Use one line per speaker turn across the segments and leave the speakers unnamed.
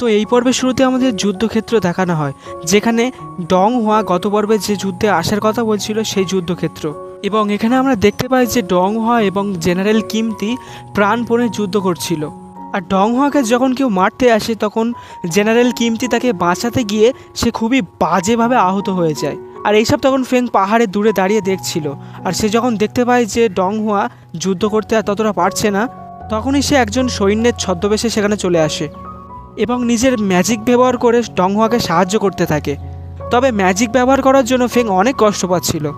তো এই পর্বের শুরুতে আমাদের যুদ্ধক্ষেত্র দেখানো হয়, যেখানে ডং হওয়া গত পর্বে যে যুদ্ধে আসার কথা বলছিল সেই যুদ্ধক্ষেত্র। এবং এখানে আমরা দেখতে পাই যে ডং হওয়া এবং জেনারেল কিমতি প্রাণপণে যুদ্ধ করছিল। আর ডং হওয়াকে যখন কেউ মারতে আসে, তখন জেনারেল কিমতি তাকে বাঁচাতে গিয়ে সে খুবই বাজেভাবে আহত হয়ে যায়। আর এইসব তখন ফেং পাহাড়ে দূরে দাঁড়িয়ে দেখছিল। আর সে যখন দেখতে পায় যে ডং হুয়া যুদ্ধ করতে আর ততটা পারছে না, তখনই সে একজন সৈন্যের ছদ্মবেশে সেখানে চলে আসে। এবং নিজের ম্যাজিক ব্যবহার করে ডংহুয়াকে সাহায্য করতে থাকে। তবে ম্যাজিক ব্যবহার করার জন্য ফেং অনেক কষ্ট পাচ্ছিল।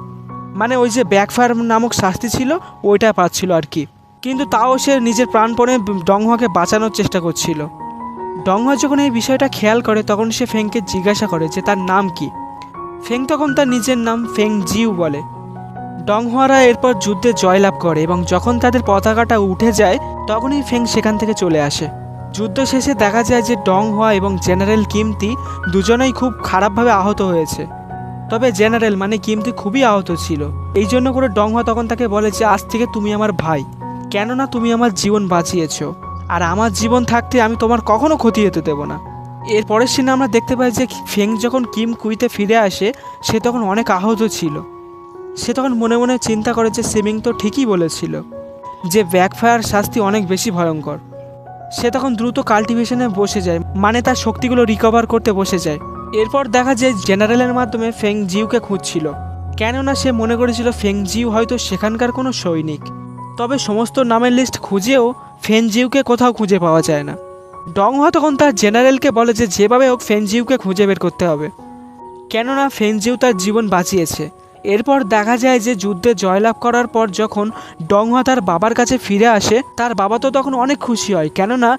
মানে ওই যে ব্যাকফায়ার নামক শাস্তি ছিল, ওইটা পাচ্ছিল আর কি। কিন্তু তাও সে নিজের প্রাণপণে ডংহুয়াকে বাঁচানোর চেষ্টা করছিল। ডংহুয়া যখন এই বিষয়টা খেয়াল করে, তখন সে ফেংকে জিজ্ঞাসা করে যে তার নাম কি? ফেং তখন তার নিজের নাম ফেং জিউ বলে। ডংহুয়ারা এরপর যুদ্ধে জয়লাভ করে এবং যখন তাদের পতাকাটা উঠে যায়, তখনই ফেং সেখান থেকে চলে আসে। যুদ্ধ শেষে দেখা যায় যে ডং হওয়া এবং জেনারেল কিমতি দুজনেই খুব খারাপভাবে আহত হয়েছে। তবে জেনারেল মানে কিমতি খুবই আহত ছিল। এই জন্য করে ডং হওয়া তখন তাকে বলে যে, আজ থেকে তুমি আমার ভাই। কেননা তুমি আমার জীবন বাঁচিয়েছো। আর আমার জীবন থাকতে আমি তোমার কখনো ক্ষতি হতে দেবো না। এর পরের সিনে আমরা দেখতে পাই যে ফেং যখন কিম কুইতে ফিরে আসে, সে তখন অনেক আহত ছিল। সে তখন মনে মনে চিন্তা করে যে, সিমিং তো ঠিকই বলেছিল যে, ব্যাকফায়ার শাস্তি অনেক বেশি ভয়ঙ্কর। সে তখন দ্রুত কাল্টিভেশনে বসে যায় মানে তার শক্তিগুলো রিকভার করতে বসে যায়। এরপর দেখা যায় জেনারেলের মাধ্যমে ফেং জিউকে খুঁজছিল। কেননা সে মনে করেছিল ফেং জিউ হয়তো সেখানকার কোনো সৈনিক। তবে সমস্ত নামের লিস্ট খুঁজেও ফেন জিউকে কোথাও খুঁজে পাওয়া যায় না। ডং ডংহা তখন তার জেনারেলকে বলে যে যেভাবে হোক ফেনজিউকে খুঁজে বের করতে হবে। কেননা ফেনজিউ তার জীবন বাঁচিয়েছে। এরপর দেখা যায় যে যুদ্ধে জয়লাভ করার পর যখন ডংহা তার বাবার কাছে ফিরে আসে, তার বাবা তো তখন অনেক খুশি হয়। কেননা,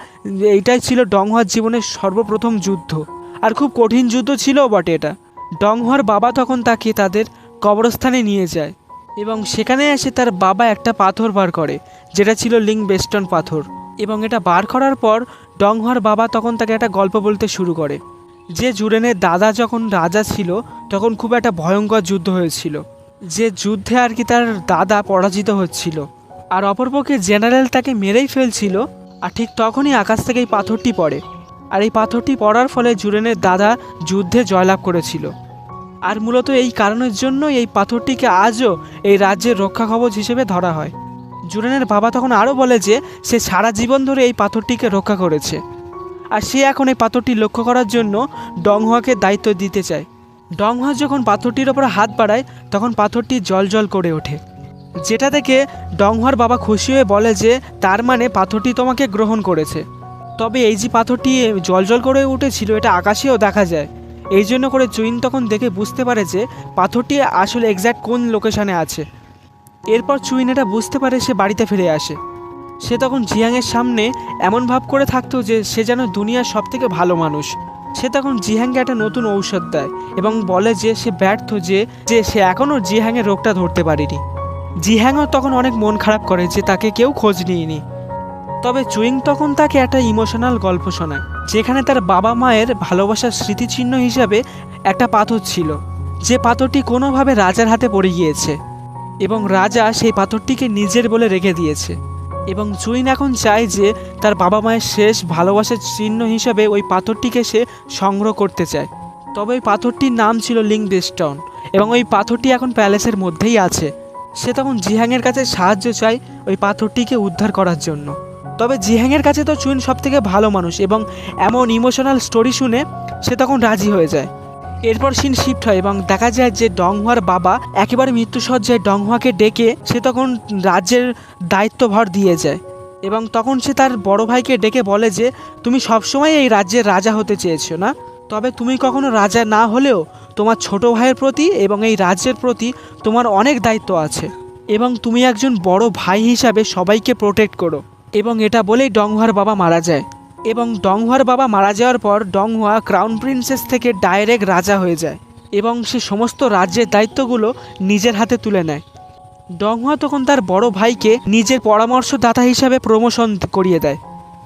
এইটাই ছিল ডংহার জীবনের সর্বপ্রথম যুদ্ধ। আর খুব কঠিন যুদ্ধ ছিল বটে এটা। ডংহার বাবা তখন তাকে তাদের কবরস্থানে নিয়ে যায় এবং সেখানে এসে তার বাবা একটা পাথর বার করে, যেটা ছিল লিং বেস্টন পাথর। এবং এটা বার করার পর, ডংহার বাবা তখন তাকে একটা গল্প বলতে শুরু করে। যে জুরেনের দাদা যখন রাজা ছিল, তখন খুব একটা ভয়ঙ্কর যুদ্ধ হয়েছিল। যে যুদ্ধে আর কি তার দাদা পরাজিত হচ্ছিল। আর অপরপক্ষে জেনারেল তাকে মেরেই ফেলছিল, আর ঠিক তখনই আকাশ থেকে এই পাথরটি পড়ে। আর এই পাথরটি পড়ার ফলে জুরেনের দাদা যুদ্ধে জয়লাভ করেছিল। আর মূলত এই কারণের জন্য এই পাথরটিকে আজও এই রাজ্যের রক্ষা কবচ হিসেবে ধরা হয়। জুরেনের বাবা তখন আরও বলে যে, সে সারা জীবন ধরে এই পাথরটিকে রক্ষা করেছে। আর সে এখন এই পাথরটি লক্ষ্য করার জন্য ডংহুয়াকে দায়িত্ব দিতে চায়। ডংহুয়া যখন পাথরটির ওপর হাত বাড়ায়, তখন পাথরটি জল জল করে ওঠে। যেটা থেকে ডংহুয়ার বাবা খুশি হয়ে বলে যে, তার মানে পাথরটি তোমাকে গ্রহণ করেছে। তবে এই যে পাথরটি জল জল করে উঠেছিল, এটা আকাশেও দেখা যায়। এই জন্য করে চুইন তখন দেখে বুঝতে পারে যে, পাথরটি আসলে এক্স্যাক্ট কোন লোকেশানে আছে। এরপর চুইন এটা বুঝতে পারে সে বাড়িতে ফিরে আসে। সে তখন জিহাংয়ের সামনে এমন ভাব করে থাকতো যে সে যেন দুনিয়ার সব থেকে ভালো মানুষ। সে তখন জিহাংকে একটা নতুন ঔষধ দেয় এবং বলে যে সে ব্যর্থ যে যে সে এখনও জিহাংয়ের রোগটা ধরতে পারেনি। জিহাংও তখন অনেক মন খারাপ করে যে তাকে কেউ খোঁজ নিয়নি। তবে চুইং তখন তাকে একটা ইমোশনাল গল্প শোনায়, যেখানে তার বাবা মায়ের ভালোবাসার স্মৃতিচিহ্ন হিসাবে একটা পাথর ছিল, যে পাথরটি কোনোভাবে রাজার হাতে পড়ে গিয়েছে এবং রাজা সেই পাথরটিকে নিজের বলে রেখে দিয়েছে। এবং চুইন এখন চায় যে তার বাবা মায়ের শেষ ভালোবাসার চিহ্ন হিসাবে ওই পাথরটিকে সে সংগ্রহ করতে চায়। তবে ওই পাথরটির নাম ছিল লিং বেস্টন এবং ওই পাথরটি এখন প্যালেসের মধ্যেই আছে। সে তখন জিহাংয়ের কাছে সাহায্য চায় ওই পাথরটিকে উদ্ধার করার জন্য। তবে জিহাংয়ের কাছে তো চুইন সব থেকে ভালো মানুষ এবং এমন ইমোশনাল স্টোরি শুনে সে তখন রাজি হয়ে যায়। এরপর সিন শিফট হয় এবং দেখা যায় যে ডংহুয়ার বাবা একেবারে মৃত্যুসজ্জায় ডংহুয়াকে ডেকে সে তখন রাজ্যের দায়িত্বভার দিয়ে যায় এবং তখন সে তার বড় ভাইকে ডেকে বলে যে, তুমি সবসময় এই রাজ্যের রাজা হতে চেয়েছো না? তবে তুমি কখনো রাজা না হলেও তোমার ছোট ভাইয়ের প্রতি এবং এই রাজ্যের প্রতি তোমার অনেক দায়িত্ব আছে এবং তুমি একজন বড় ভাই হিসাবে সবাইকে প্রোটেক্ট করো। এবং এটা বলেই ডংহুয়ার বাবা মারা যায়। এবং ডংহুয়ার বাবা মারা যাওয়ার পর ডংহুয়া ক্রাউন প্রিন্সেস থেকে ডাইরেক্ট রাজা হয়ে যায় এবং সে সমস্ত রাজ্যের দায়িত্বগুলো নিজের হাতে তুলে নেয়। ডংহুয়া তখন তার বড় ভাইকে নিজের পরামর্শদাতা হিসাবে প্রমোশন করিয়ে দেয়।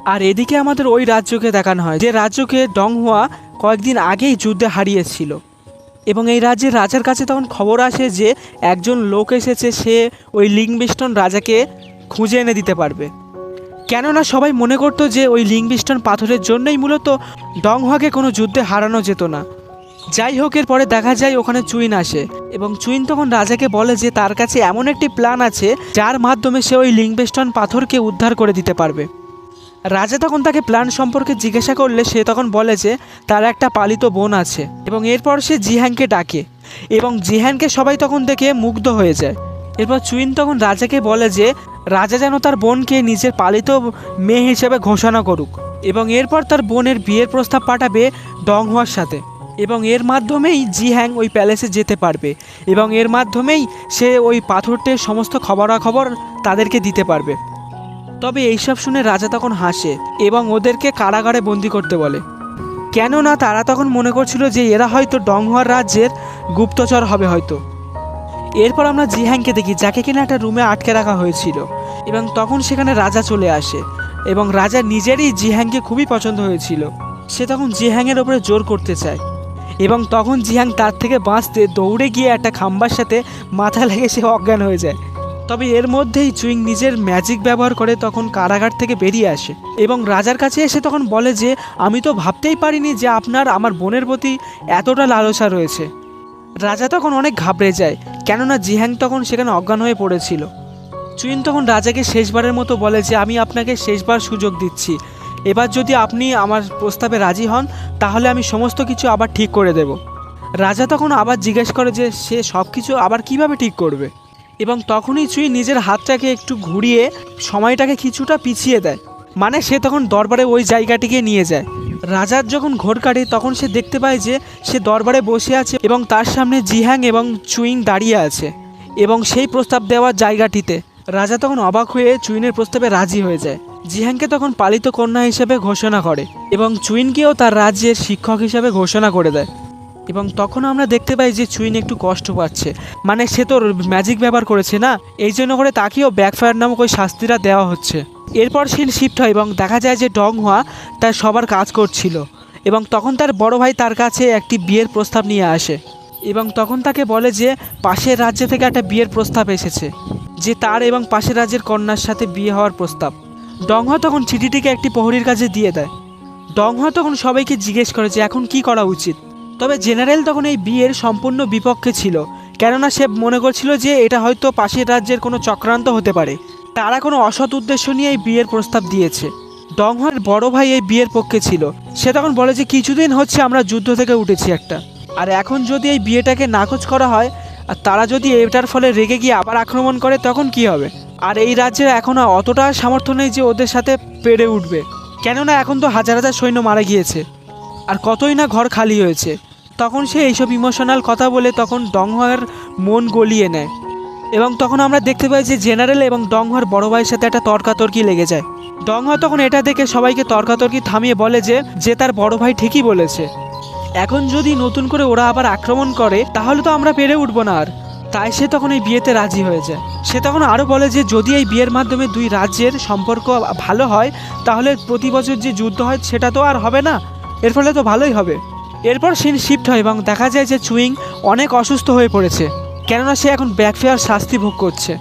আর এদিকে আমাদের ওই রাজ্যকে দেখানো হয়, যে রাজ্যকে ডংহুয়া কয়েকদিন আগেই যুদ্ধে হারিয়েছিল। এবং এই রাজ্যের রাজার কাছে তখন খবর আসে যে একজন লোক এসেছে, সে ওই লিংবিস্টন রাজাকে খুঁজে এনে দিতে পারবে। কেননা সবাই মনে করতো যে ওই লিংবিস্টন পাথরের জন্যই মূলত ডংহাকে কোনো যুদ্ধে হারানো যেত না। যাই হোক এর পরে দেখা যায় ওখানে চুইন আসে এবং চুইন তখন রাজাকে বলে যে তার কাছে এমন একটি প্ল্যান আছে যার মাধ্যমে সে ওই লিংবেস্টন পাথরকে উদ্ধার করে দিতে পারবে। রাজা তখন তাকে প্ল্যান সম্পর্কে জিজ্ঞাসা করলে সে তখন বলে যে তার একটা পালিত বোন আছে এবং এরপর সে জিহানকে ডাকে এবং জিহানকে সবাই তখন দেখে মুগ্ধ হয়ে যায়। এরপর চুইন তখন রাজাকে বলে যে, রাজা যেন তার বোনকে নিজের পালিত মেয়ে হিসেবে ঘোষণা করুক এবং এরপর তার বোনের বিয়ের প্রস্তাব পাঠাবে ডং ডংহুয়ার সাথে এবং এর মাধ্যমেই জি হ্যাং ওই প্যালেসে যেতে পারবে এবং এর মাধ্যমেই সে ওই পাথরটির সমস্ত খবরাখবর তাদেরকে দিতে পারবে। তবে এইসব শুনে রাজা তখন হাসে এবং ওদেরকে কারাগারে বন্দি করতে বলে। কেননা তারা তখন মনে করছিল যে, এরা হয়তো ডং ডংহুয়ার রাজ্যের গুপ্তচর হবে হয়তো। এরপর আমরা জিহ্যাংকে দেখি, যাকে কিনা একটা রুমে আটকে রাখা হয়েছিল। এবং তখন সেখানে রাজা চলে আসে, এবং রাজা নিজেরই জিহ্যাংকে খুবই পছন্দ হয়েছিল। সে তখন জিহ্যাংয়ের ওপরে জোর করতে চায়, এবং তখন জিহাং তার থেকে বাঁচতে দৌড়ে গিয়ে একটা খাম্বার সাথে মাথা লেগে সে অজ্ঞান হয়ে যায়। তবে এর মধ্যেই চুইং নিজের ম্যাজিক ব্যবহার করে তখন কারাগার থেকে বেরিয়ে আসে, এবং রাজার কাছে এসে তখন বলে যে, আমি তো ভাবতেই পারিনি যে আপনার আমার বোনের প্রতি এতটা লালসা রয়েছে। রাজা তখন অনেক ঘাবড়ে যায় কেননা জিহাং তখন সেখানে অজ্ঞান হয়ে পড়েছিল। চুইন তখন রাজাকে শেষবারের মতো বলে যে, আমি আপনাকে শেষবার সুযোগ দিচ্ছি। এবার যদি আপনি আমার প্রস্তাবে রাজি হন, তাহলে আমি সমস্ত কিছু আবার ঠিক করে দেব। রাজা তখন আবার জিজ্ঞেস করে যে, সে সব কিছু আবার কীভাবে ঠিক করবে? এবং তখনই চুই নিজের হাতটাকে একটু ঘুরিয়ে সময়টাকে কিছুটা পিছিয়ে দেয়। মানে সে তখন দরবারে ওই জায়গাটিকে নিয়ে যায়। রাজার যখন ঘোর কাটে, তখন সে দেখতে পায় যে সে দরবারে বসে আছে এবং তার সামনে জিহ্যাং এবং চুইং দাঁড়িয়ে আছে এবং সেই প্রস্তাব দেওয়ার জায়গাটিতে। রাজা তখন অবাক হয়ে চুইনের প্রস্তাবে রাজি হয়ে যায়। জিহাংকে তখন পালিত কন্যা হিসেবে ঘোষণা করে এবং চুইনকেও তার রাজ্যের শিক্ষক হিসেবে ঘোষণা করে দেয়। এবং তখন আমরা দেখতে পাই যে চুইন একটু কষ্ট পাচ্ছে। মানে সে তো ম্যাজিক ব্যবহার করেছে না, এই জন্য করে তাকেও ব্যাকফায়ার নামক ওই শাস্তিটা দেওয়া হচ্ছে। এরপর সিন শিফট হয় এবং দেখা যায় যে ডং হওয়া তার সবার কাজ করছিল এবং তখন তার বড় ভাই তার কাছে একটি বিয়ের প্রস্তাব নিয়ে আসে এবং তখন তাকে বলে যে পাশের রাজ্য থেকে একটা বিয়ের প্রস্তাব এসেছে, যে তার এবং পাশের রাজ্যের কন্যার সাথে বিয়ে হওয়ার প্রস্তাব। ডংহা তখন চিঠিটিকে একটি প্রহরীর কাছে দিয়ে দেয়। ডংহা তখন সবাইকে জিজ্ঞেস করে যে এখন কি করা উচিত? তবে জেনারেল তখন এই বিয়ের সম্পূর্ণ বিপক্ষে ছিল, কেননা সে মনে করছিল যে এটা হয়তো পাশের রাজ্যের কোনো চক্রান্ত হতে পারে। তারা কোনো অসৎ উদ্দেশ্য নিয়ে এই বিয়ের প্রস্তাব দিয়েছে। ডংহার বড় ভাই এই বিয়ের পক্ষে ছিল। সে তখন বলে যে, কিছুদিন হচ্ছে আমরা যুদ্ধ থেকে উঠেছি একটা। আর এখন যদি এই বিয়েটাকে নাকচ করা হয়, আর তারা যদি এটার ফলে রেগে গিয়ে আবার আক্রমণ করে, তখন কি হবে? আর এই রাজ্যের এখনও অতটা সামর্থ্য নেই যে ওদের সাথে পেরে উঠবে। কেননা এখন তো হাজার হাজার সৈন্য মারা গিয়েছে। আর কতই না ঘর খালি হয়েছে। তখন সে এইসব ইমোশনাল কথা বলে তখন ডংহার মন গলিয়ে নেয়। এবং তখন আমরা দেখতে পাই যে জেনারেল এবং ডংহার বড় ভাইয়ের সাথে একটা তর্কাতর্কি লেগে যায়। ডংহা তখন এটা দেখে সবাইকে তর্কাতর্কি থামিয়ে বলে যে যে তার বড় ভাই ঠিকই বলেছে। এখন যদি নতুন করে ওরা আবার আক্রমণ করে, তাহলে তো আমরা পেরে উঠবো না আর। তাই সে তখন এই বিয়েতে রাজি হয়ে যায়। সে তখন আরও বলে যে, যদি এই বিয়ের মাধ্যমে দুই রাজ্যের সম্পর্ক ভালো হয়, তাহলে প্রতি বছর যে যুদ্ধ হয়, সেটা তো আর হবে না। এর ফলে তো ভালোই হবে। এরপর সিন শিফট হয় এবং দেখা যায় যে চুইং অনেক অসুস্থ হয়ে পড়েছে। কেননা সে এখন ব্যাকফেয়ার শাস্তি ভোগ করছে।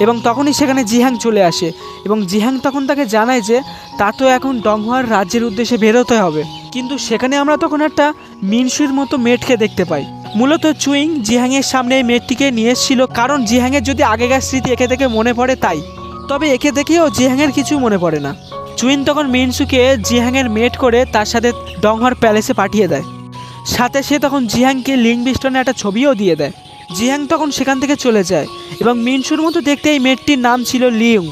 এবং তখনই সেখানে জিহাং চলে আসে। এবং জিহাং তখন তাকে জানায় যে, তা তো এখন ডংহার রাজ্যের উদ্দেশ্যে বেরোতে হবে। কিন্তু সেখানে আমরা তখন একটা মিনসুর মতো মেটকে দেখতে পাই। মূলত চুইং জিহাংয়ের সামনে এই মেটটিকে নিয়ে এসেছিল, কারণ জিহাংয়ের যদি আগেকার স্মৃতি একে দেখে মনে পড়ে তাই। তবে একে দেখেও জিহাংয়ের কিছু মনে পড়ে না। চুইন তখন মিনসুকে জিহাংয়ের মেট করে তার সাথে ডংহার প্যালেসে পাঠিয়ে দেয়। সাথে সে তখন জিহাংকে লিং বিস্টনে একটা ছবিও দিয়ে দেয়। জিহাং তখন সেখান থেকে চলে যায় এবং মিনসুর মতো দেখতে এই মেয়েটির নাম ছিল লিউং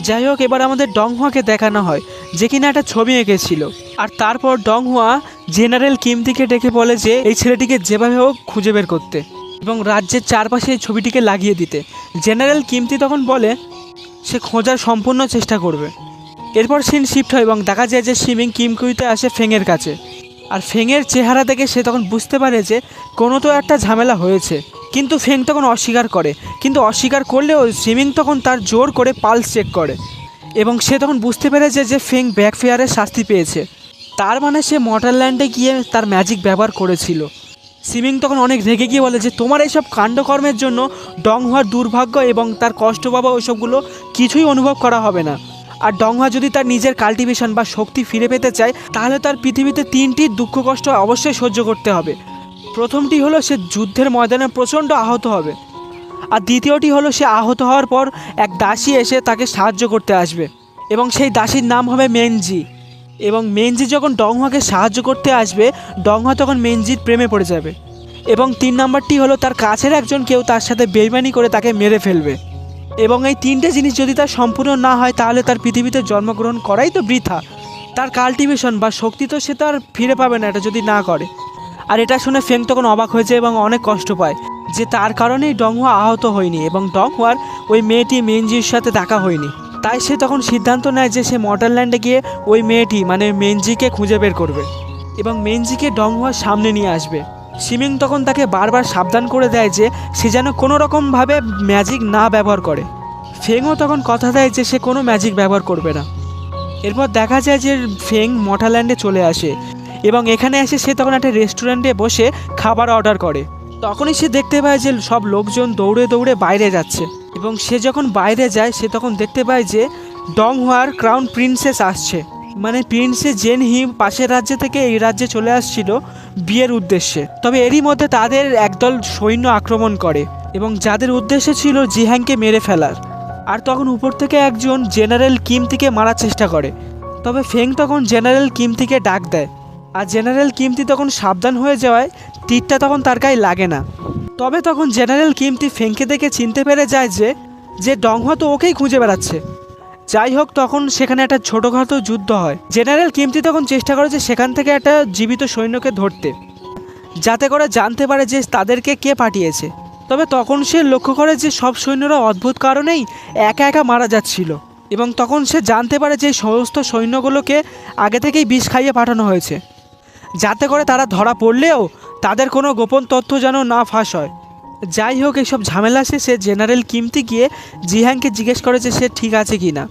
যাই হোক, এবার আমাদের ডংহুয়াকে দেখানো হয়, যে কিনা একটা ছবি এঁকেছিল। আর তারপর ডংহুয়া জেনারেল কিমতিকে ডেকে বলে যে, এই ছেলেটিকে যেভাবে হোক খুঁজে বের করতে এবং রাজ্যের চারপাশে এই ছবিটিকে লাগিয়ে দিতে। জেনারেল কিমতি তখন বলে, সে খোঁজার সম্পূর্ণ চেষ্টা করবে। এরপর সিন শিফট হয় এবং দেখা যায় যে সিমিং কিমকুইতে আসে ফেংয়ের কাছে। আর ফেংয়ের চেহারা দেখে সে তখন বুঝতে পারে যে কোনো তো একটা ঝামেলা হয়েছে। কিন্তু ফেং তখন অস্বীকার করে। কিন্তু অস্বীকার করলেও সিমিং তখন তার জোর করে পালস চেক করে। এবং সে তখন বুঝতে পেরেছে যে ফেং ব্যাকফেয়ারের শাস্তি পেয়েছে। তার মানে সে মটারল্যান্ডে গিয়ে তার ম্যাজিক ব্যবহার করেছিল। সিমিং তখন অনেক রেগে গিয়ে বলে যে, তোমার এইসব কাণ্ডকর্মের জন্য ডং হওয়ার দুর্ভাগ্য এবং তার কষ্ট পাবা ওইসবগুলো কিছুই অনুভব করা হবে না। আর ডংহা যদি তার নিজের কাল্টিভেশন বা শক্তি ফিরে পেতে চায়, তাহলে তার পৃথিবীতে তিনটি দুঃখ কষ্ট অবশ্যই সহ্য করতে হবে। প্রথমটি হলো সে যুদ্ধের ময়দানে প্রচণ্ড আহত হবে। আর দ্বিতীয়টি হলো সে আহত হওয়ার পর এক দাসী এসে তাকে সাহায্য করতে আসবে। এবং সেই দাসীর নাম হবে মেনজি। এবং মেনজি যখন ডংহাকে সাহায্য করতে আসবে, ডংহা তখন মেনজির প্রেমে পড়ে যাবে। এবং তিন নাম্বারটি হলো তার কাছের একজন কেউ তার সাথে বেইমানি করে তাকে মেরে ফেলবে। এবং এই তিনটে জিনিস যদি তার সম্পূর্ণ না হয়, তাহলে তার পৃথিবীতে জন্মগ্রহণ করাই তো বৃথা। তার কাল্টিভেশন বা শক্তি তো সে তো আর ফিরে পাবে না, এটা যদি না করে। আর এটা শুনে ফেং তখন অবাক হয়েছে এবং অনেক কষ্ট পায় যে তার কারণেই ডংহুয়া আহত হয়নি এবং ডংহুয়ার ওই মেয়েটি মেনজির সাথে দেখা হয়নি। তাই সে তখন সিদ্ধান্ত নেয় যে সে মডারল্যান্ডে গিয়ে ওই মেয়েটি মানে মেনজিকে খুঁজে বের করবে এবং মেনজিকে ডংহুয়ার সামনে নিয়ে আসবে। সিমিং তখন তাকে বারবার সাবধান করে দেয় যে সে যেন কোনো রকমভাবে ম্যাজিক না ব্যবহার করে। ফেংও তখন কথা দেয় যে সে কোনো ম্যাজিক ব্যবহার করবে না। এরপর দেখা যায় যে ফেং মঠাল্যান্ডে চলে আসে এবং এখানে এসে সে তখন একটা রেস্টুরেন্টে বসে খাবার অর্ডার করে। তখনই সে দেখতে পায় যে সব লোকজন দৌড়ে দৌড়ে বাইরে যাচ্ছে এবং সে যখন বাইরে যায়, সে তখন দেখতে পায় যে ডং হোয়ার ক্রাউন প্রিন্সেস আসছে। মানে প্রিন্সেস জেন হিম পাশের রাজ্য থেকে এই রাজ্যে চলে আসছিল বিয়ের উদ্দেশ্যে। তবে এরই মধ্যে তাদের একদল সৈন্য আক্রমণ করে এবং যাদের উদ্দেশ্য ছিল জিহাংকে মেরে ফেলার। আর তখন উপর থেকে একজন জেনারেল কিমতিকে মারার চেষ্টা করে। তবে ফেং তখন জেনারেল কিমতিকে ডাক দেয়। আর জেনারেল কিমতি তখন সাবধান হয়ে যাওয়ায় তীরটা তখন তার গায়ে লাগে না। তবে তখন জেনারেল কিমতি ফেংকে দেখে চিনতে পেরে যায় যে যে ডংহা তো ওকেই খুঁজে বেড়াচ্ছে। যাই হোক, তখন সেখানে একটা ছোটোখাটো যুদ্ধ হয়। জেনারেল কিমতি তখন চেষ্টা করে যে সেখান থেকে একটা জীবিত সৈন্যকে ধরতে, যাতে করে জানতে পারে যে তাদেরকে কে পাঠিয়েছে। তবে তখন সে লক্ষ্য করে যে সব সৈন্যরা অদ্ভুত কারণেই একা একা মারা যাচ্ছিল এবং তখন সে জানতে পারে যে সমস্ত সৈন্যগুলোকে আগে থেকেই বিষ খাইয়ে পাঠানো হয়েছে। যাতে করে তারা ধরা পড়লেও তাদের কোনো গোপন তথ্য যেন না ফাঁস হয়। যাই হোক এইসব ঝামেলা শেষে জেনারেল কিমতি গিয়ে জিহাংকে জিজ্ঞেস করে যে সে ঠিক আছে কি না।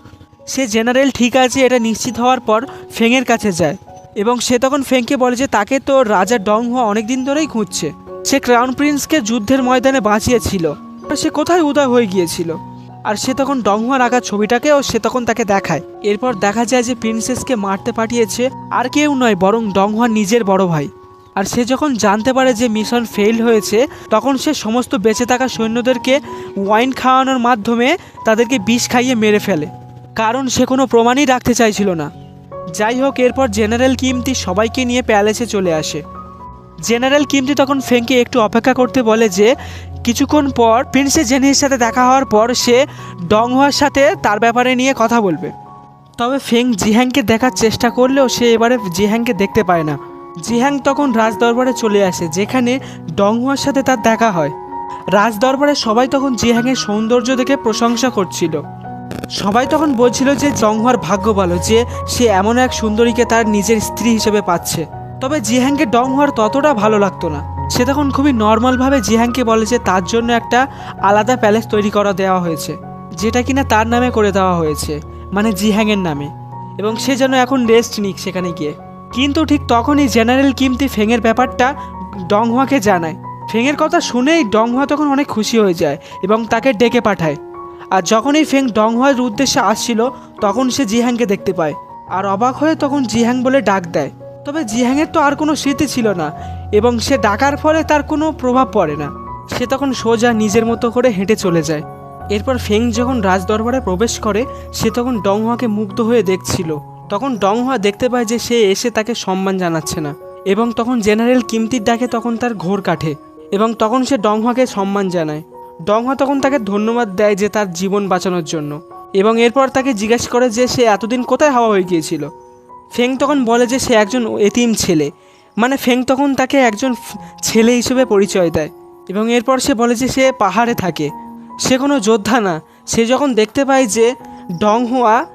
সে জেনারেল ঠিক আছে, এটা নিশ্চিত হওয়ার পর ফেংয়ের কাছে যায় এবং সে তখন ফেংকে বলে যে তাকে তো রাজা ডং হওয়া অনেক দিন ধরেই খুঁজছে। সে ক্রাউন প্রিন্সকে যুদ্ধের ময়দানে বাঁচিয়েছিল। সে কোথায় উদয় হয়ে গিয়েছিল? আর সে তখন ডং ডংহুয়ার আঁকা ছবিটাকেও সে তখন তাকে দেখায়। এরপর দেখা যায় যে প্রিন্সেসকে মারতে পাঠিয়েছে আর কেউ নয়, বরং ডং ডংহুয়ার নিজের বড় ভাই। আর সে যখন জানতে পারে যে মিশন ফেল হয়েছে, তখন সে সমস্ত বেঁচে থাকা সৈন্যদেরকে ওয়াইন খাওয়ানোর মাধ্যমে তাদেরকে বিষ খাইয়ে মেরে ফেলে। কারণ সে কোনো প্রমাণই রাখতে চাইছিল না। যাই হোক, এরপর জেনারেল কিমতি সবাইকে নিয়ে প্যালেসে চলে আসে। জেনারেল কিমতি তখন ফেংকে একটু অপেক্ষা করতে বলে যে, কিছুক্ষণ পর প্রিন্সেস জেনির সাথে দেখা হওয়ার পর সে ডংহুয়ার সাথে তার ব্যাপারে নিয়ে কথা বলবে। তবে ফেং জিহ্যাংকে দেখার চেষ্টা করলেও সে এবারে জিহ্যাংকে দেখতে পায় না। জিহ্যাং তখন রাজদরবারে চলে আসে, যেখানে ডংহুয়ার সাথে তার দেখা হয়। রাজদরবারে সবাই তখন জিহ্যাংয়ের সৌন্দর্য দেখে প্রশংসা করছিল। সবাই তখন বলছিল যে জংহুয়ার ভাগ্য ভালো, যে সে এমন এক সুন্দরীকে তার নিজের স্ত্রী হিসেবে পাচ্ছে। তবে জিহাংকে ডংহুয়ার ততটা ভালো লাগতো না। সে তখন খুবই নর্মালভাবে জিহাংকে বলে যে তার জন্য একটা আলাদা প্যালেস তৈরি করা দেওয়া হয়েছে, যেটা কিনা তার নামে করে দেওয়া হয়েছে মানে জিহাংয়ের নামে। এবং সে যেন এখন রেস্ট নিক সেখানে গিয়ে। কিন্তু ঠিক তখনই জেনারেল কিমতি ফেংয়ের ব্যাপারটা ডংহুয়াকে জানায়। ফেংয়ের কথা শুনেই ডংহুয়া তখন অনেক খুশি হয়ে যায় এবং তাকে ডেকে পাঠায়। আর যখনই ফেং ডংহুয়ার উদ্দেশ্যে আসছিল, তখন সে জিহাংকে দেখতে পায়। আর অবাক হয়ে তখন জিহাং বলে ডাক দেয়। তবে জিহাংয়ের তো আর কোনো স্মৃতি ছিল না এবং সে ডাকার ফলে তার কোনো প্রভাব পড়ে না। সে তখন সোজা নিজের মতো করে হেঁটে চলে যায়। এরপর ফেং যখন রাজদরবারে প্রবেশ করে, সে তখন ডংহুয়াকে মুগ্ধ হয়ে দেখছিল। তখন ডং ডংহুয়া দেখতে পায় যে সে এসে তাকে সম্মান জানাচ্ছে না। এবং তখন জেনারেল কিমতির ডাকে তখন তার ঘোর কাটে এবং তখন সে ডং ডংহুয়াকে সম্মান জানায়। ডং ডংহা তখন তাকে ধন্যবাদ দেয় যে তার জীবন বাঁচানোর জন্য। এবং এরপর তাকে জিজ্ঞেস করে যে সে এতদিন কোথায় হাওয়া হয়ে গিয়েছিল। ফেং তখন বলে যে সে একজন এতিম ছেলে। মানে ফেং তখন তাকে একজন ছেলে হিসেবে পরিচয় দেয়। এবং এরপর সে বলে যে সে পাহাড়ে থাকে। সে কোনো যোদ্ধা না। সে যখন দেখতে পায় যে ডংহুয়া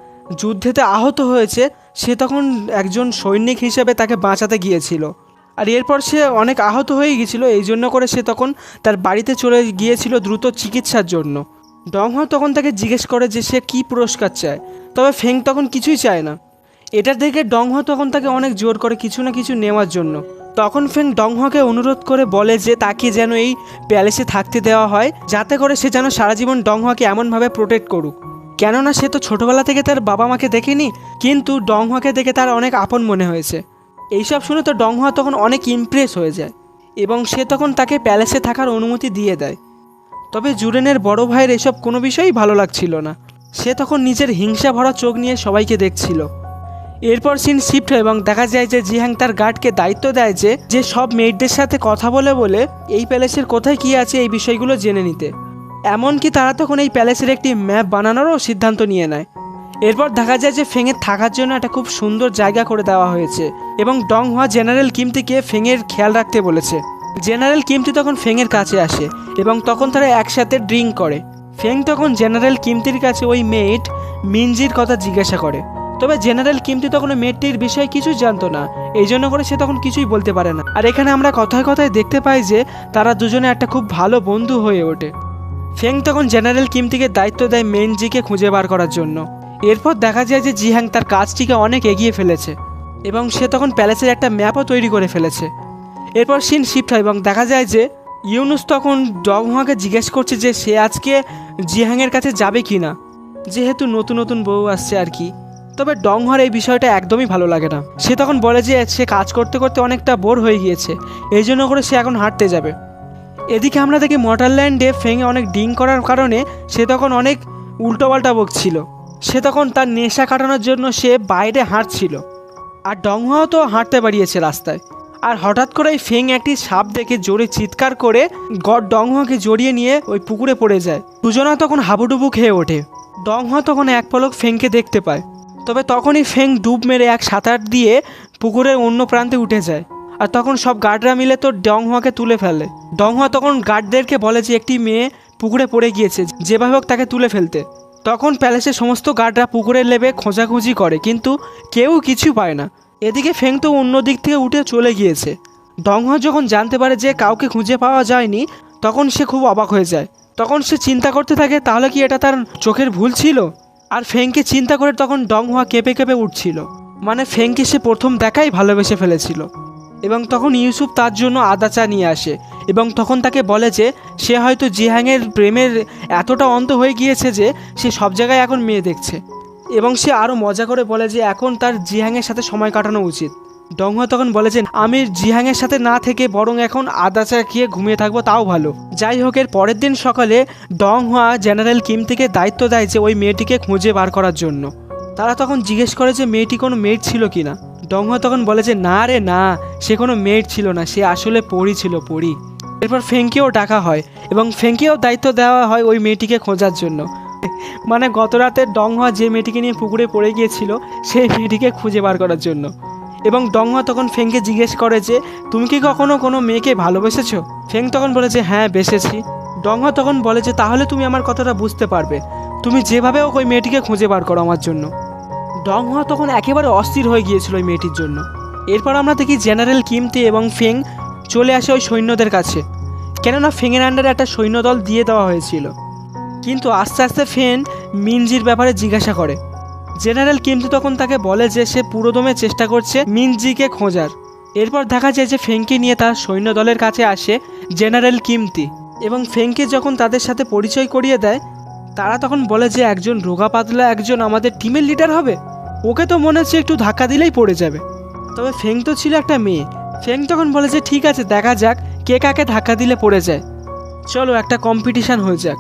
যুদ্ধেতে আহত হয়েছে, সে তখন একজন সৈনিক হিসেবে তাকে বাঁচাতে গিয়েছিল। আর এরপর সে অনেক আহত হয়ে গিয়েছিল, এই জন্য করে সে তখন তার বাড়িতে চলে গিয়েছিল দ্রুত চিকিৎসার জন্য। ডংহা তখন তাকে জিজ্ঞেস করে যে সে কী পুরস্কার চায়, তবে ফেং তখন কিছুই চায় না। এটা দেখে ডংহা তখন তাকে অনেক জোর করে কিছু না কিছু নেওয়ার জন্য। তখন ফেং ডংহাকে অনুরোধ করে বলে যে তাকে যেন এই প্যালেসে থাকতে দেওয়া হয়, যাতে করে সে যেন সারা জীবন ডংহাকে এমনভাবে প্রোটেক্ট করুক। কেননা সে তো ছোটবেলা থেকে তার বাবা মাকে দেখেনি, কিন্তু ডংহুয়াকে দেখে তার অনেক আপন মনে হয়েছে। এইসব শুনে তো ডংহুয়া তখন অনেক ইমপ্রেস হয়ে যায় এবং সে তখন তাকে প্যালেসে থাকার অনুমতি দিয়ে দেয়। তবে জুরেনের বড় ভাইয়ের এসব কোনো বিষয়ই ভালো লাগছিল না। সে তখন নিজের হিংসা ভরা চোখ নিয়ে সবাইকে দেখছিল। এরপর সিন শিফট হয় এবং দেখা যায় যে জিহাং তার গার্ডকে দায়িত্ব দেয় যে যে সব মেয়েদের সাথে কথা বলে বলে এই প্যালেসের কোথায় কী আছে এই বিষয়গুলো জেনে নিতে। এমনকি তারা তখন এই প্যালেসের একটি ম্যাপ বানানোরও সিদ্ধান্ত নিয়ে নেয়। এরপর দেখা যায় যে ফেঙের থাকার জন্য একটা খুব সুন্দর জায়গা করে দেওয়া হয়েছে এবং ডং হওয়া জেনারেল কিমতিকে ফেঙের খেয়াল রাখতে বলেছে। জেনারেল কিমতি তখন ফেঙের কাছে আসে এবং তখন তারা একসাথে ড্রিঙ্ক করে। ফেং তখন জেনারেল কিমতির কাছে ওই মেয়েট মিনজির কথা জিজ্ঞাসা করে। তবে জেনারেল কিমতি তখন মেয়েটির বিষয়ে কিছুই জানতো না, এই জন্য করে সে তখন কিছুই বলতে পারে না। আর এখানে আমরা কথায় কথায় দেখতে পাই যে তারা দুজনে একটা খুব ভালো বন্ধু হয়ে ওঠে। ফেং তখন জেনারেল কিমতিকে দায়িত্ব দেয় মেনজিকে খুঁজে বার করার জন্য। এরপর দেখা যায় যে জিহাং তার কাজটিকে অনেক এগিয়ে ফেলেছে এবং সে তখন প্যালেসের একটা ম্যাপও তৈরি করে ফেলেছে। এরপর সিন শিফট হয় এবং দেখা যায় যে ইউনুস তখন ডংহুয়াকে জিজ্ঞেস করছে যে সে আজকে জিহাংয়ের কাছে যাবে কি না যেহেতু নতুন নতুন বউ আসছে আর কি। তবে ডংহার এই বিষয়টা একদমই ভালো লাগে না। সে তখন বলে যে সে কাজ করতে করতে অনেকটা বোর হয়ে গিয়েছে। এই জন্য করে সে এখন হাঁটতে যাবে। এদিকে আমরা দেখি মটারল্যান্ডে ফেঙে অনেক ডিং করার কারণে সে তখন অনেক উল্টোপাল্টা বকছিল। সে তখন তার নেশা কাটানোর জন্য সে বাইরে হাঁটছিল। আর ডংহাও তো হাঁটতে বাড়িয়েছে রাস্তায়। আর হঠাৎ করেই ফেং একটি সাপ দেখে জোরে চিৎকার করে গড ডংহাকে জড়িয়ে নিয়ে ওই পুকুরে পড়ে যায়। দুজনা তখন হাবুডুবু খেয়ে ওঠে। ডংহা তখন এক পলক ফেংকে দেখতে পায়। তবে তখনই ফেং ডুব মেরে এক সাঁতার দিয়ে পুকুরের অন্য প্রান্তে উঠে যায়। আর তখন সব গার্ডরা মিলে তো ডংহুয়াকে তুলে ফেলে। ডংহুয়া তখন গার্ডদেরকে বলে যে একটি মেয়ে পুকুরে পড়ে গিয়েছে, যেভাবে হোক তাকে তুলে ফেলতে। তখন প্যালেসের সমস্ত গার্ডরা পুকুরে লেবে খোঁজাখুঁজি করে, কিন্তু কেউ কিছু পায় না। এদিকে ফেং তো অন্য দিক থেকে উঠে চলে গিয়েছে। ডংহা যখন জানতে পারে যে কাউকে খুঁজে পাওয়া যায়নি, তখন সে খুব অবাক হয়ে যায়। তখন সে চিন্তা করতে থাকে, তাহলে কি এটা তার চোখের ভুল ছিল? আর ফেংকে চিন্তা করে তখন ডংহুয়া কেঁপে কেঁপে উঠছিল। মানে ফেংকে সে প্রথম দেখাই ভালোবেসে ফেলেছিল। এবং তখন ইউসুফ তার জন্য আদা চা নিয়ে আসে এবং তখন তাকে বলে যে, সে হয়তো জিহাংয়ের প্রেমের এতটা অন্ত হয়ে গিয়েছে যে, সে সব জায়গায় এখন মেয়ে দেখছে। এবং সে আরও মজা করে বলে যে, এখন তার জিহাংয়ের সাথে সময় কাটানো উচিত। ডংহা তখন বলে যে, আমি জিহাংয়ের সাথে না থেকে বরং এখন আদা চা খেয়ে ঘুমিয়ে থাকব, তাও ভালো। যাই হোক, এর পরের দিন সকালে ডংহা জেনারেল কিম থেকে দায়িত্ব দেয় যে, ওই মেয়েটিকে খুঁজে বার করার জন্য। তারা তখন জিজ্ঞেস করে যে, মেয়েটি কোনো মেয়ের ছিল কি না ডংহা তখন বলে যে, না রে, না, সে কোনো মেয়েট ছিল না, সে আসলে পড়ি ছিল পড়ি এরপর ফেঙ্কিও ডাকা হয় এবং ফেঙ্কিও দায়িত্ব দেওয়া হয় ওই মেয়েটিকে খোঁজার জন্য। মানে গত রাতে ডংহা যে মেয়েটিকে নিয়ে পুকুরে পড়ে গিয়েছিল সেই মেয়েটিকে খুঁজে বার করার জন্য। এবং ডংহা তখন ফেংকে জিজ্ঞেস করে যে, তুমি কি কখনো কোনো মেয়েকে ভালোবেসেছো? ফেং তখন বলে যে হ্যাঁ বেসেছি। ডংহা তখন বলে যে, তাহলে তুমি আমার কথাটা বুঝতে পারবে। তুমি যেভাবে ওই মেয়েটিকে খুঁজে বার করো আমার জন্য। ডংহা তখন একেবারে অস্থির হয়ে গিয়েছিল ওই মেয়েটির জন্য। এরপর আমরা দেখি জেনারেল কিমতে এবং ফেং চলে আসে ওই সৈন্যদের কাছে। কেননা ফেংয়ের আন্ডারে একটা সৈন্যদল দিয়ে দেওয়া হয়েছিল। কিন্তু আস্তে আস্তে ফেন মিনজির ব্যাপারে জিজ্ঞাসা করে। জেনারেল কিমতি তখন তাকে বলে যে সে পুরোদমে চেষ্টা করছে মিনজিকে খোঁজার। এরপর দেখা যায় যে ফেংকে নিয়ে তার সৈন্যদলের কাছে আসে জেনারেল কিমতি এবং ফেংকে যখন তাদের সাথে পরিচয় করিয়ে দেয়, তারা তখন বলে যে একজন রোগা পাতলা একজন আমাদের টিমের লিডার হবে? ওকে তো মনে হচ্ছে একটু ধাক্কা দিলেই পড়ে যাবে। তবে ফেং তো ছিল একটা মেয়ে। ফেং তখন বলে যে, ঠিক আছে, দেখা যাক কে কাকে ধাক্কা দিলে পড়ে যায়। চলো একটা কম্পিটিশান হয়ে যাক।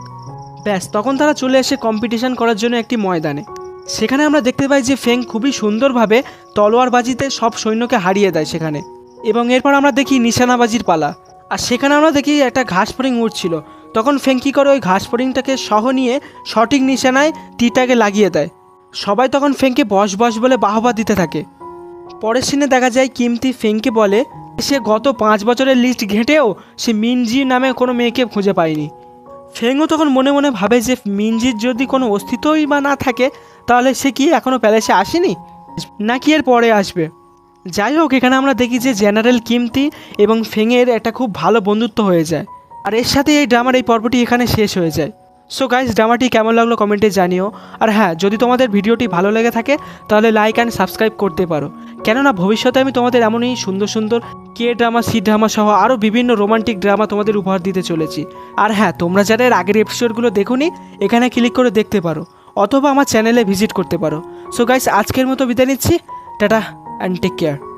ব্যাস, তখন তারা চলে এসে কম্পিটিশান করার জন্য একটি ময়দানে। সেখানে আমরা দেখতে পাই যে, ফেং খুবই সুন্দরভাবে তলোয়ারবাজিতে সব সৈন্যকে হারিয়ে দেয় সেখানে। এবং এরপর আমরা দেখি নিশানাবাজির পালা। আর সেখানে আমরা দেখি একটা ঘাস ফড়িং উঠছিল তখন ফেং কী করে ওই ঘাস ফড়িংটাকে সহ নিয়ে সঠিক নিশানায় তীরটাকে লাগিয়ে দেয়। সবাই তখন ফেংকে বস বস বলে বাহবা দিতে থাকে। পরের সিনে দেখা যায় কিমতি ফেংকে বলে, সে গত পাঁচ বছরের লিস্ট ঘেঁটেও সে মিনজি নামে কোনো মেয়েকে খুঁজে পায়নি। ফেংও তখন মনে মনে ভাবে যে মিনজির যদি কোনো অস্তিত্বই বা না থাকে, তাহলে সে কি এখনও প্যালেসে আসেনি? নাকি এর পরে আসবে? যাই হোক, এখানে আমরা দেখি যে জেনারেল কিমতি এবং ফেংয়ের একটা খুব ভালো বন্ধুত্ব হয়ে যায়। আর এর সাথে এই ড্রামার এই পর্বটি এখানে শেষ হয়ে যায়। সো গাইজ ড্রামাটি কেমন লাগল কমেন্টে জানিও। আর হ্যাঁ যদি তোমাদের ভিডিওটি ভালো লেগে থাকে, তাহলে লাইক অ্যান্ড সাবস্ক্রাইব করতে পারো। কেননা ভবিষ্যতে আমি তোমাদের এমনই সুন্দর সুন্দর কে ড্রামা সি ড্রামা সহ আরও বিভিন্ন রোমান্টিক ড্রামা তোমাদের উপহার দিতে চলেছি। আর হ্যাঁ তোমরা যারা এর আগের এপিসোডগুলো দেখোনি, এখানে ক্লিক করে দেখতে পারো। অথবা আমার চ্যানেলে ভিজিট করতে পারো। সো গাইস আজকের মতো বিদায় নিচ্ছি। Tata and take care